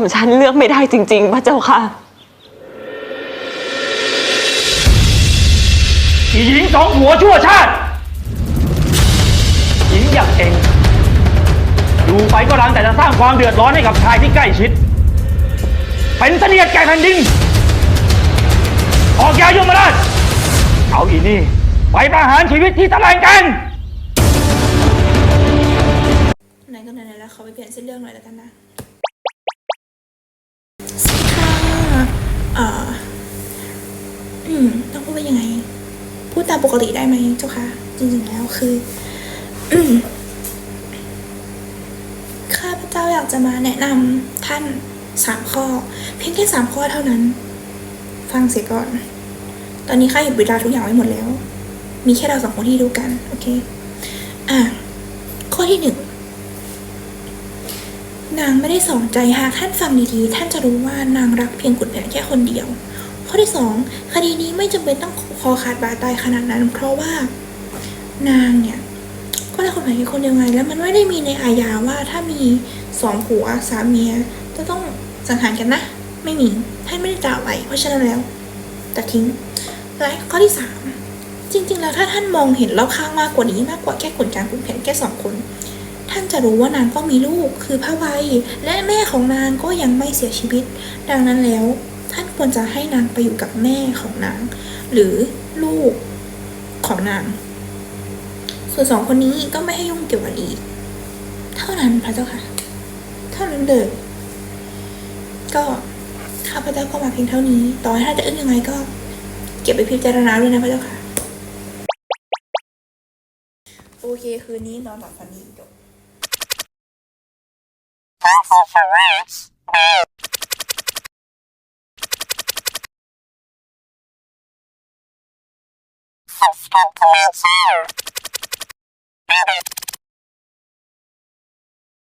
ม่อมฉันเลือกไม่ได้จริง ๆ พระเจ้าค่ะ อีหญิงสองหัวชั่วชาติ หญิงอย่างเองอยู่ไปก็รังแต่จะสร้างความเดือดร้อนให้กับชายที่ใกล้ชิด เป็นเสนียดแก่แผ่นดิน ออกยายมราช เอาอีนี่ ไปประหารชีวิตที่ตะแลงกัน ไหนก็ไหนๆแล้วเขาไปเปลี่ยนเส้นเรื่องหน่อยแล้วกันนะ อ่ออืมต้องพูดว่ายังไง พูดตามปกติได้ไหมเจ้าคะจริงๆแล้วคืออืมข้าพเจ้าอยากจะมาแนะนำท่านสามข้อ เพียงแค่สามข้อเท่านั้น ฟังเสียก่อน ตอนนี้ข้าหยุดเวลาทุกอย่างไว้หมดแล้ว มีแค่เราสองคนที่รู้กัน โอเค อะ ข้อที่หนึ่ง นางไม่ได้สองใจหากท่านฟังดีๆ ท่านจะรู้ว่านางรักเพียงขุนแผนแค่คนเดียว ข้อที่สองคดีนี้ไม่จำเป็นต้องคอขาดบาดตายขนาดนั้น เพราะว่า นางเนี่ยก็ได้คนแผนแค่คนเดียวไง แล้วมันไม่ได้มีในอาญาว่าถ้ามีสองผัวสามเมียจะต้องสังหารกันนะ ไม่มีท่านไม่ได้กล่าวไว้เพราะฉะนั้นแล้วตัดทิ้งและข้อที่สามจริง ๆ แล้วถ้าท่านมองเห็นรอบข้างมากกว่านี้มากกว่าแค่ขุนจางขุนแผนแค่สองคน ท่านจะรู้ว่านางก็มีลูกคือพระวัย และแม่ของนางก็ยังไม่เสียชีวิต ดังนั้นแล้ว ท่านควรจะให้นางไปอยู่กับแม่ของนาง หรือลูกของนาง ส่วนสองคนนี้ก็ไม่ให้ยุ่งเกี่ยวกันอีก เท่านั้นพระเจ้าค่ะ เท่านั้นเลยก็ข้าพเจ้าก็มาเพียงเท่านี้ ต่อให้ท่านจะอึ้งยังไงก็ เก็บไปพิจารณาด้วยนะพระเจ้าค่ะ โอเค คืนนี้นอนหลับฝันดีจบ Perseverance built. for commencer.